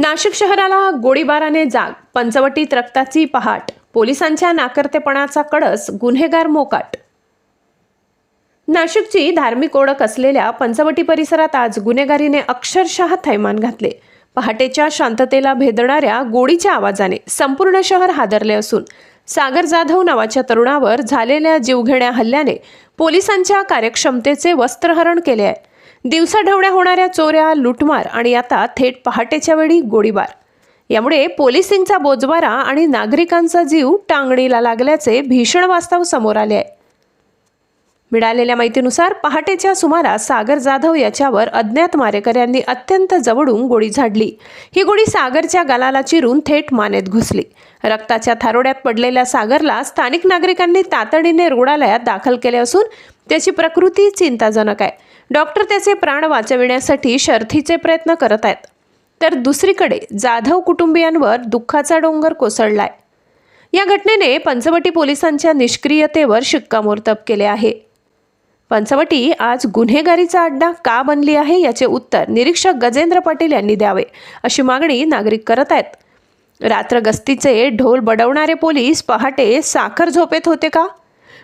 नाशिक शहराला गोळीबाराने जाग पंचवटीत रक्ताची पहाट पोलिसांच्या नाकर्तेपणाचा कळस गुन्हेगार मोकाट. नाशिकची धार्मिक ओळख असलेल्या पंचवटी परिसरात आज गुन्हेगारीने अक्षरशः थैमान घातले. पहाटेच्या शांततेला भेदणाऱ्या गोळीच्या आवाजाने संपूर्ण शहर हादरले असून सागर जाधव नावाच्या तरुणावर झालेल्या जीवघेण्या हल्ल्याने पोलिसांच्या कार्यक्षमतेचे वस्त्रहरण केले आहे. दिवसाढवळ्या होणाऱ्या चोऱ्या लुटमार आणि आता थेट पहाटेच्या वेळी गोळीबार. यामुळे पोलिसिंगचा बोजवारा आणि नागरिकांचा जीव टांगणीला लागल्याचे भीषण वास्तव समोर आले आहे. मिळालेल्या माहितीनुसार पहाटेच्या सुमारास सागर जाधव याच्यावर अज्ञात मारेकऱ्यांनी अत्यंत जवळून गोळी झाडली. ही गोळी सागरच्या गालाला चिरून थेट मानेत घुसली. रक्ताच्या थारोड्यात पडलेल्या सागरला स्थानिक नागरिकांनी तातडीने रुग्णालयात दाखल केले असून त्याची प्रकृती चिंताजनक आहे. डॉक्टर त्याचे प्राण वाचविण्यासाठी शर्थीचे प्रयत्न करत आहेत. तर दुसरीकडे जाधव कुटुंबियांवर दुःखाचा डोंगर कोसळलाय. या घटनेने पंचवटी पोलिसांच्या निष्क्रियतेवर शिक्कामोर्तब केले आहे. पंचवटी आज गुन्हेगारीचा अड्डा का बनली आहे याचे उत्तर निरीक्षक गजेंद्र पाटील यांनी द्यावे अशी मागणी नागरिक करत आहेत. रात्र गस्तीचे ढोल बडवणारे पोलीस पहाटे साखर झोपेत होते का?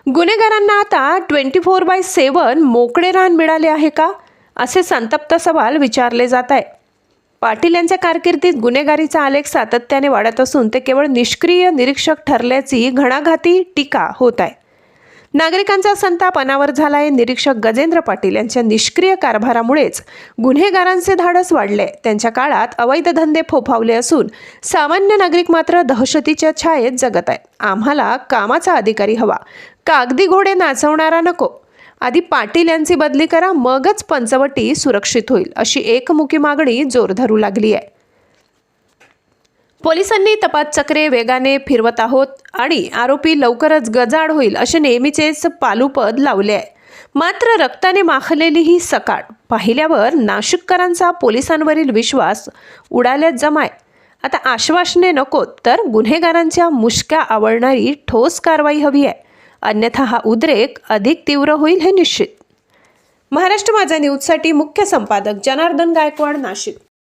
गुन्हेगारांना आता ट्वेंटी फोर बाय सेवन मोकळे रान मिळाले आहे का? असे संतप्त सवाल विचारले जात आहे. पाटील यांच्या कारकिर्दीत गुन्हेगारीचा आलेख सातत्याने वाढत असून ते केवळ निष्क्रिय निरीक्षक ठरल्याची घणाघाती टीका होत आहे. नागरिकांचा संताप अनावर झालाय. निरीक्षक गजेंद्र पाटील यांच्या निष्क्रिय कारभारामुळेच गुन्हेगारांचे धाडस वाढले. त्यांच्या काळात अवैध धंदे फोफावले असून सामान्य नागरिक मात्र दहशतीच्या छायेत जगत आहे आम्हाला कामाचा अधिकारी हवा. कागदी घोडे नाचवणारा नको. आधी पाटील यांची बदली करा मगच पंचवटी सुरक्षित होईल अशी एकमुखी मागणी जोर धरू लागली आहे पोलिसांनी तपास चक्रे वेगाने फिरवत आहोत आणि आरोपी लवकरच गजाड होईल असे नेहमीचेच पालुपद लावले आहे. मात्र रक्ताने माखलेली ही सकाळ पाहिल्यावर नाशिककरांचा पोलिसांवरील विश्वास उडाल्यात जमाय. आता आश्वासने नको तर गुन्हेगारांच्या मुश्क्या आवडणारी ठोस कारवाई हवी आहे. अन्यथा हा उद्रेक अधिक तीव्र होईल हे निश्चित. महाराष्ट्र माझा न्यूजसाठी मुख्य संपादक जनार्दन गायकवाड नाशिक.